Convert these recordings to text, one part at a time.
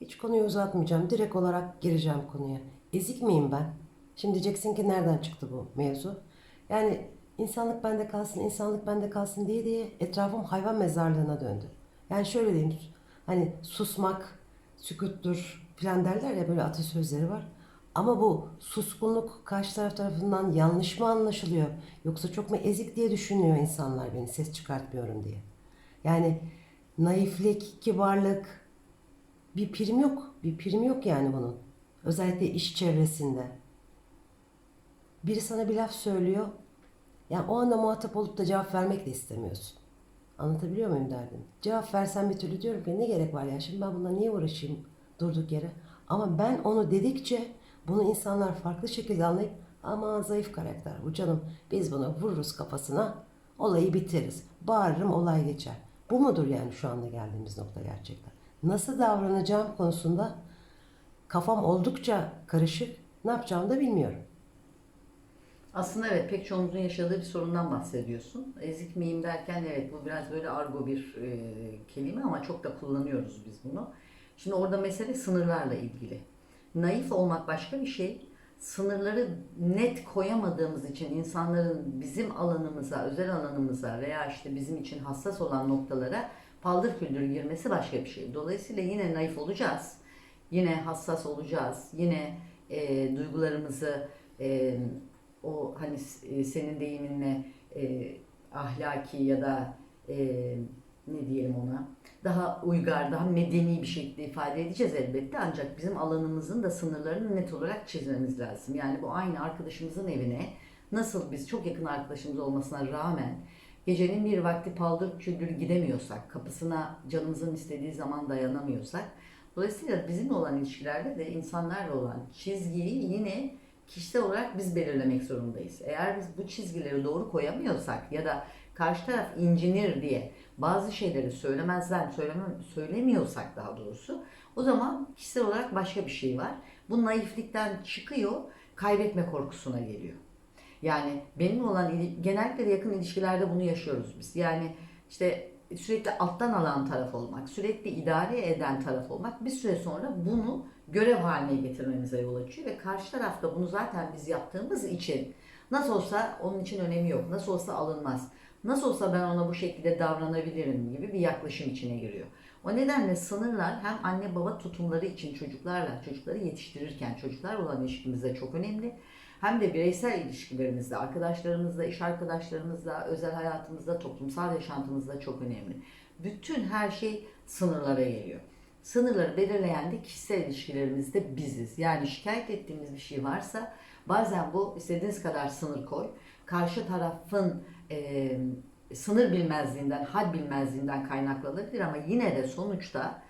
Hiç konuyu uzatmayacağım. Direkt olarak gireceğim konuya. Ezik miyim ben? Şimdi diyeceksin ki nereden çıktı bu mevzu? Yani insanlık bende kalsın, insanlık bende kalsın diye diye etrafım hayvan mezarlığına döndü. Yani şöyle diyeyim. Hani susmak, sükuttur falan derler ya böyle atasözleri var. Ama bu suskunluk karşı taraf tarafından yanlış mı anlaşılıyor? Yoksa çok mu ezik diye düşünüyor insanlar beni ses çıkartmıyorum diye. Yani naiflik, kibarlık bir prim yok. Bir prim yok yani bunun. Özellikle iş çevresinde. Biri sana bir laf söylüyor. Yani o anda muhatap olup da cevap vermek de istemiyorsun. Anlatabiliyor muyum derdimi? Cevap versen bir türlü diyorum ki ne gerek var ya şimdi ben bununla niye uğraşayım durduk yere. Ama ben onu dedikçe bunu insanlar farklı şekilde anlayıp ama zayıf karakter bu canım biz bunu vururuz kafasına olayı bitiririz. Bağırırım olay geçer. Bu mudur yani şu anda geldiğimiz nokta gerçekten? Nasıl davranacağım konusunda kafam oldukça karışık ne yapacağımı da bilmiyorum. Aslında evet pek çoğumuzun yaşadığı bir sorundan bahsediyorsun. Ezik miyim derken evet bu biraz böyle argo bir e, kelime ama çok da kullanıyoruz biz bunu. Şimdi orada mesele sınırlarla ilgili. Naif olmak başka bir şey. Sınırları net koyamadığımız için insanların bizim alanımıza, özel alanımıza veya işte bizim için hassas olan noktalara paldır küldür girmesi başka bir şey. Dolayısıyla yine naif olacağız. Yine hassas olacağız. Yine e, duygularımızı e, o hani e, senin deyiminle e, ahlaki ya da e, ne diyelim ona daha uygar, daha medeni bir şekilde ifade edeceğiz elbette. Ancak bizim alanımızın da sınırlarını net olarak çizmemiz lazım. Yani bu aynı arkadaşımızın evine nasıl biz çok yakın arkadaşımız olmasına rağmen gecenin bir vakti paldır küldür gidemiyorsak, kapısına canımızın istediği zaman dayanamıyorsak, dolayısıyla bizimle olan ilişkilerde de insanlarla olan çizgiyi yine kişisel olarak biz belirlemek zorundayız. Eğer biz bu çizgileri doğru koyamıyorsak ya da karşı taraf incinir diye bazı şeyleri söylemezden söylemem, söylemiyorsak daha doğrusu o zaman kişisel olarak başka bir şey var. Bu naiflikten çıkıyor, kaybetme korkusuna geliyor. Yani benimle olan genellikle yakın ilişkilerde bunu yaşıyoruz biz. Yani işte sürekli alttan alan taraf olmak, sürekli idare eden taraf olmak bir süre sonra bunu görev haline getirmemize yol açıyor ve karşı tarafta bunu zaten biz yaptığımız için nasıl olsa onun için önemi yok, nasıl olsa alınmaz, nasıl olsa ben ona bu şekilde davranabilirim gibi bir yaklaşım içine giriyor. O nedenle sınırlar hem anne baba tutumları için çocuklarla, çocukları yetiştirirken çocuklar olan ilişkimizde çok önemli. Hem de bireysel ilişkilerimizde, arkadaşlarımızla, iş arkadaşlarımızla, özel hayatımızda, toplumsal yaşantımızda çok önemli. Bütün her şey sınırlara geliyor. Sınırları belirleyen de kişisel ilişkilerimizde biziz. Yani şikayet ettiğimiz bir şey varsa bazen bu istediğiniz kadar sınır koy. Karşı tarafın e, sınır bilmezliğinden, had bilmezliğinden kaynaklanabilir ama yine de sonuçta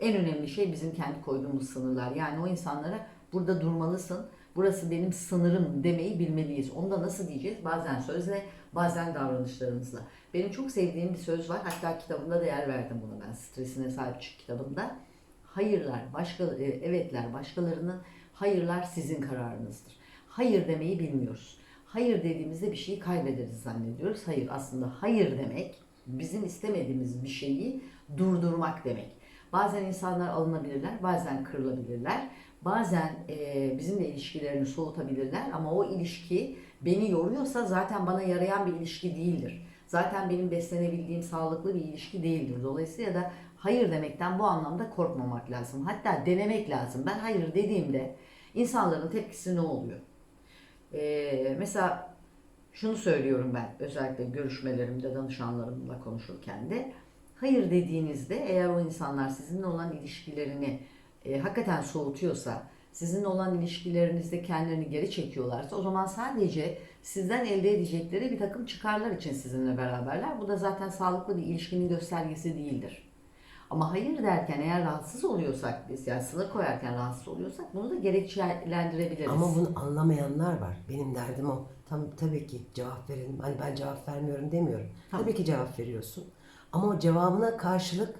en önemli şey bizim kendi koyduğumuz sınırlar. Yani o insanlara burada durmalısın, burası benim sınırım demeyi bilmeliyiz. Onu da nasıl diyeceğiz? Bazen sözle, bazen davranışlarımızla. Benim çok sevdiğim bir söz var. Hatta kitabımda da yer verdim bunu ben. Stresine sahip çık kitabımda. Hayırlar, başka, e, evetler başkalarının, hayırlar sizin kararınızdır. Hayır demeyi bilmiyoruz. Hayır dediğimizde bir şeyi kaybederiz zannediyoruz. Hayır aslında hayır demek bizim istemediğimiz bir şeyi durdurmak demek. Bazen insanlar alınabilirler, bazen kırılabilirler. Bazen e, bizimle ilişkilerini soğutabilirler ama o ilişki beni yoruyorsa zaten bana yarayan bir ilişki değildir. Zaten benim beslenebildiğim sağlıklı bir ilişki değildir. Dolayısıyla da hayır demekten bu anlamda korkmamak lazım. Hatta denemek lazım. Ben hayır dediğimde insanların tepkisi ne oluyor? E, mesela şunu söylüyorum ben özellikle görüşmelerimde danışanlarımla konuşurken de hayır dediğinizde eğer o insanlar sizinle olan ilişkilerini e, hakikaten soğutuyorsa, sizinle olan ilişkilerinizde kendilerini geri çekiyorlarsa o zaman sadece sizden elde edecekleri bir takım çıkarlar için sizinle beraberler. Bu da zaten sağlıklı bir ilişkinin göstergesi değildir. Ama hayır derken eğer rahatsız oluyorsak biz yani sınır koyarken rahatsız oluyorsak bunu da gerekçelendirebiliriz. Ama bunu anlamayanlar var. Benim derdim o. Tam tabii ki cevap verelim. Hani ben cevap vermiyorum demiyorum. Tamam. Tabii ki cevap veriyorsun. Ama o cevabına karşılık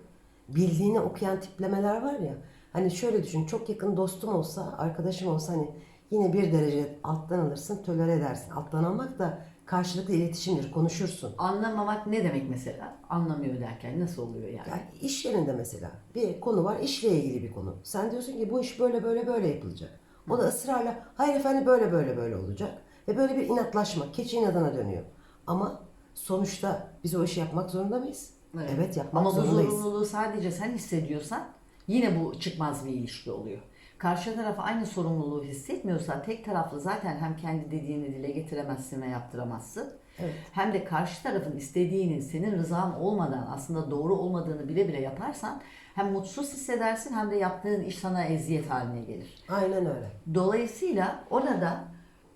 bildiğini okuyan tiplemeler var ya. Hani şöyle düşün. Çok yakın dostum olsa, arkadaşım olsa hani yine bir derece alttan alırsın, tolere edersin. Alttan almak da karşılıklı iletişimdir, konuşursun. Anlamamak ne demek mesela? Anlamıyor derken nasıl oluyor yani? Yani iş yerinde mesela bir konu var, işle ilgili bir konu. Sen diyorsun ki bu iş böyle böyle böyle yapılacak. O da ısrarla hayır efendim böyle böyle böyle olacak. Ve böyle bir inatlaşma, keçi inadına dönüyor. Ama sonuçta biz o işi yapmak zorunda mıyız? Evet, yapmak Ama bu zorundayız. zorunluluğu sadece sen hissediyorsan yine bu çıkmaz bir ilişki oluyor. Karşı taraf aynı sorumluluğu hissetmiyorsa tek taraflı zaten hem kendi dediğini dile getiremezsin ve yaptıramazsın. Evet. Hem de karşı tarafın istediğinin senin rızan olmadan aslında doğru olmadığını bile bile yaparsan hem mutsuz hissedersin hem de yaptığın iş sana eziyet haline gelir. Aynen öyle. Dolayısıyla orada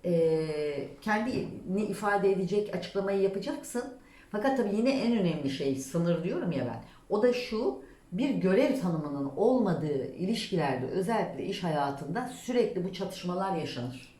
eee kendini ifade edecek açıklamayı yapacaksın. Fakat tabii yine en önemli şey sınır diyorum ya ben. O da şu bir görev tanımının olmadığı ilişkilerde özellikle iş hayatında sürekli bu çatışmalar yaşanır.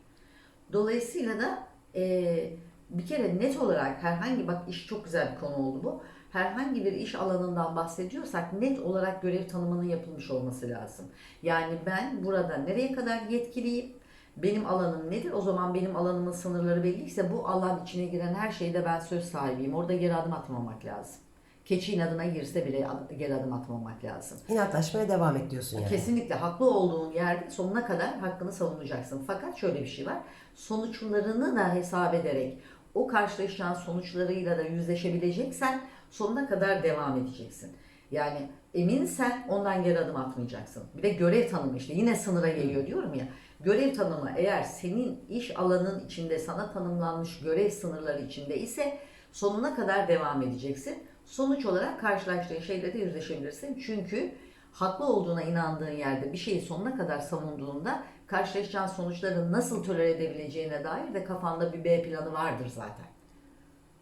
Dolayısıyla da eee, bir kere net olarak herhangi bak iş çok güzel bir konu oldu bu. Herhangi bir iş alanından bahsediyorsak net olarak görev tanımının yapılmış olması lazım. Yani ben burada nereye kadar yetkiliyim? Benim alanım nedir? O zaman benim alanımın sınırları belliyse bu alan içine giren her şeyde ben söz sahibiyim. Orada geri adım atmamak lazım. Keçi inadına girse bile geri adım atmamak lazım. İnatlaşmaya devam et diyorsun yani. Kesinlikle haklı olduğun yerde sonuna kadar hakkını savunacaksın. Fakat şöyle bir şey var. Sonuçlarını da hesap ederek o karşılaşacağın sonuçlarıyla da yüzleşebileceksen sonuna kadar devam edeceksin. Yani eminsen ondan geri adım atmayacaksın. Bir de görev tanımı işte yine sınıra geliyor diyorum ya. Görev tanımı eğer senin iş alanın içinde sana tanımlanmış görev sınırları içinde ise sonuna kadar devam edeceksin. Sonuç olarak karşılaştığın şeyle de yüzleşebilirsin. Çünkü haklı olduğuna inandığın yerde bir şeyi sonuna kadar savunduğunda karşılaşacağın sonuçları nasıl tolere edebileceğine dair de kafanda bir B planı vardır zaten.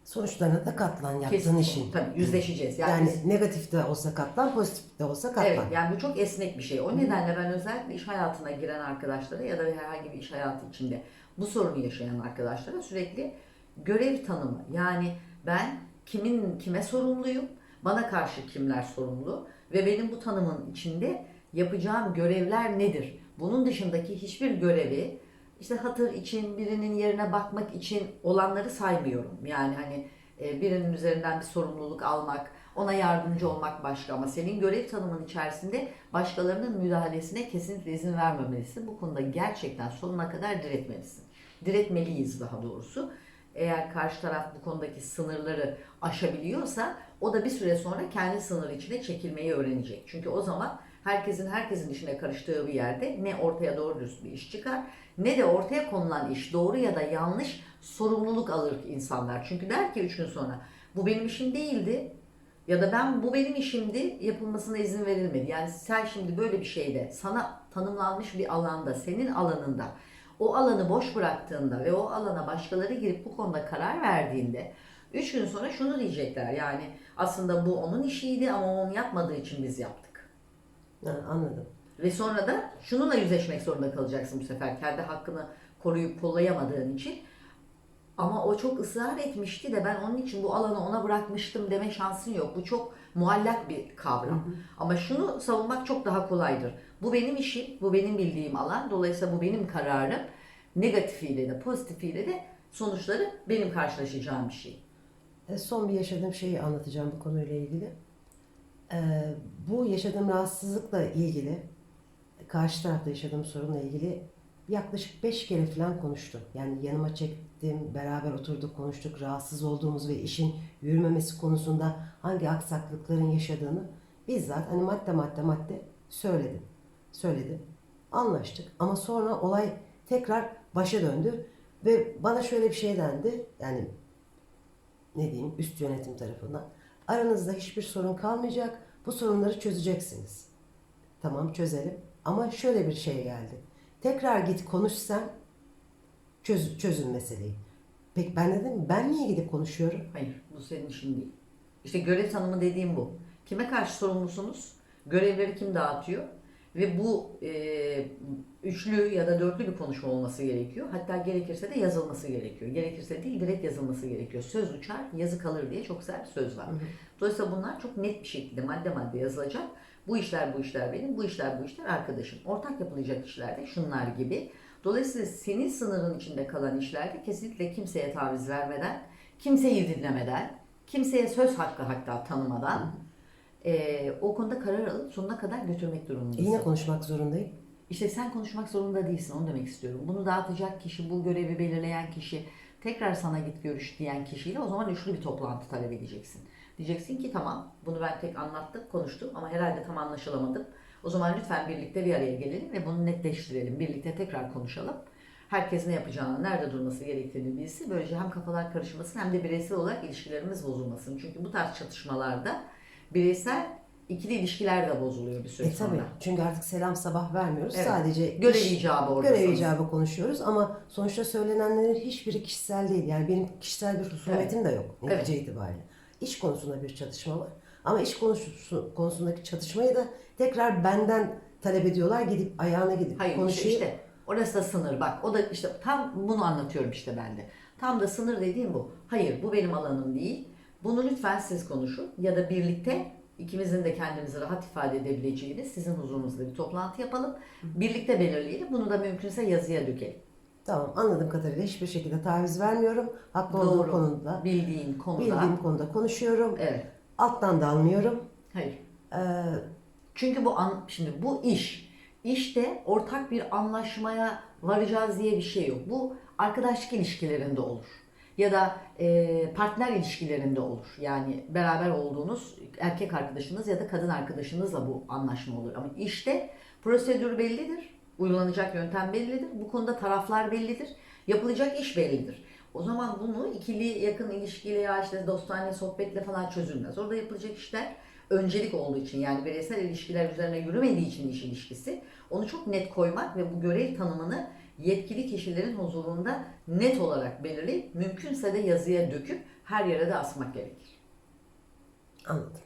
Sonuçlarına da katlan yaptığın Kesin. işin. Tabii yüzleşeceğiz. Yani, Yani, biz- negatif de olsa katlan, pozitif de olsa katlan. Evet yani bu çok esnek bir şey. O nedenle ben özellikle iş hayatına giren arkadaşlara ya da herhangi bir iş hayatı içinde bu sorunu yaşayan arkadaşlara sürekli görev tanımı. Yani ben kimin kime sorumluyum, bana karşı kimler sorumlu ve benim bu tanımın içinde yapacağım görevler nedir? Bunun dışındaki hiçbir görevi işte hatır için, birinin yerine bakmak için olanları saymıyorum. Yani hani e, birinin üzerinden bir sorumluluk almak, ona yardımcı olmak başka ama senin görev tanımın içerisinde başkalarının müdahalesine kesinlikle izin vermemelisin. Bu konuda gerçekten sonuna kadar diretmelisin. Diretmeliyiz daha doğrusu. Eğer karşı taraf bu konudaki sınırları aşabiliyorsa o da bir süre sonra kendi sınırı içine çekilmeyi öğrenecek. Çünkü o zaman herkesin herkesin işine karıştığı bir yerde ne ortaya doğru dürüst bir iş çıkar ne de ortaya konulan iş doğru ya da yanlış sorumluluk alır insanlar. Çünkü der ki üç gün sonra bu benim işim değildi ya da ben bu benim işimdi yapılmasına izin verilmedi. Yani sen şimdi böyle bir şeyde sana tanımlanmış bir alanda senin alanında o alanı boş bıraktığında ve o alana başkaları girip bu konuda karar verdiğinde üç gün sonra şunu diyecekler yani aslında bu onun işiydi ama onu yapmadığı için biz yaptık. Ha, anladım. Ve sonra da şununla yüzleşmek zorunda kalacaksın bu sefer. Kendi hakkını koruyup kollayamadığın için. Ama o çok ısrar etmişti de ben onun için bu alanı ona bırakmıştım deme şansın yok. Bu çok muallak bir kavram. Ama şunu savunmak çok daha kolaydır. Bu benim işim, bu benim bildiğim alan. Dolayısıyla bu benim kararım. Negatifiyle de pozitifiyle de sonuçları benim karşılaşacağım bir şey. E, Son bir yaşadığım şeyi anlatacağım bu konuyla ilgili. E, bu yaşadığım rahatsızlıkla ilgili, karşı tarafta yaşadığım sorunla ilgili yaklaşık beş kere falan konuştum. Yani yanıma çektim, beraber oturduk, konuştuk. Rahatsız olduğumuz ve işin yürümemesi konusunda hangi aksaklıkların yaşadığını bizzat hani madde madde madde söyledim. Söyledim. Anlaştık ama sonra olay tekrar başa döndü ve bana şöyle bir şey dendi. Yani ne diyeyim üst yönetim tarafından. Aranızda hiçbir sorun kalmayacak. Bu sorunları çözeceksiniz. Tamam çözelim. Ama şöyle bir şey geldi. Tekrar git konuş. Çöz, çözün meseleyi. Peki ben dedim ben niye gidip konuşuyorum? Hayır, bu senin işin değil. İşte görev tanımı dediğim bu. Kime karşı sorumlusunuz? Görevleri kim dağıtıyor? Ve bu e, üçlü ya da dörtlü bir konuşma olması gerekiyor. Hatta gerekirse de yazılması gerekiyor. Gerekirse değil, direkt yazılması gerekiyor. Söz uçar, yazı kalır diye çok güzel bir söz var. Dolayısıyla bunlar çok net bir şekilde madde madde yazılacak. Bu işler bu işler benim, bu işler bu işler arkadaşım. Ortak yapılacak işlerde şunlar gibi. Dolayısıyla senin sınırın içinde kalan işlerde kesinlikle kimseye taviz vermeden, kimseyi dinlemeden, kimseye söz hakkı hatta tanımadan eee, o konuda karar alıp sonuna kadar götürmek durumundasın. Yine konuşmak zorundayım. İşte sen konuşmak zorunda değilsin onu demek istiyorum. Bunu dağıtacak kişi, bu görevi belirleyen kişi, tekrar sana git görüş diyen kişiyle o zaman üçlü bir toplantı talep edeceksin. Diyeceksin ki tamam bunu ben tek anlattık, konuştuk ama herhalde tam anlaşılamadık. O zaman lütfen birlikte bir araya gelelim ve bunu netleştirelim. Birlikte tekrar konuşalım. Herkes ne yapacağını, nerede durması gerektiğini bilsin. Böylece hem kafalar karışmasın hem de bireysel olarak ilişkilerimiz bozulmasın. Çünkü bu tarz çatışmalarda bireysel ikili ilişkiler de bozuluyor bir süre E sonra. tabii. Çünkü artık selam sabah vermiyoruz. Evet. Sadece Görev iş- icabı orada Görev icabı konuşuyoruz ama sonuçta söylenenlerin hiçbiri kişisel değil. Yani benim kişisel bir husumetim de yok netice itibariyle. İş konusunda bir çatışma var. Ama iş konusu, konusundaki çatışmayı da tekrar benden talep ediyorlar. Gidip ayağına gidip Hayır işte, konuşayım. işte orası da sınır bak. O da işte tam bunu anlatıyorum işte ben de. Tam da sınır dediğim bu. Hayır bu benim alanım değil. Bunu lütfen siz konuşun ya da birlikte ikimizin de kendimizi rahat ifade edebileceğini sizin huzurunuzda bir toplantı yapalım. Birlikte belirleyelim. Bunu da mümkünse yazıya dökelim. Tamam anladığım kadarıyla hiçbir şekilde taviz vermiyorum. Haklı olduğum Doğru. konuda, Bildiğin konuda. bildiğim konuda konuşuyorum. Evet. Alttan da almıyorum. Hayır. Ee, Çünkü bu an, şimdi bu iş. İşte ortak bir anlaşmaya varacağız diye bir şey yok. Bu arkadaşlık ilişkilerinde olur. Ya da e, partner ilişkilerinde olur. Yani beraber olduğunuz erkek arkadaşınız ya da kadın arkadaşınızla bu anlaşma olur. Ama işte prosedür bellidir. Uygulanacak yöntem bellidir. Bu konuda taraflar bellidir. Yapılacak iş bellidir. O zaman bunu ikili yakın ilişkiyle ya işte dostane sohbetle falan çözülmez. Orada yapılacak işler öncelik olduğu için yani bireysel ilişkiler üzerine yürümediği için iş ilişkisi onu çok net koymak ve bu görev tanımını yetkili kişilerin huzurunda net olarak belirleyip mümkünse de yazıya döküp her yere de asmak gerekir. anladım.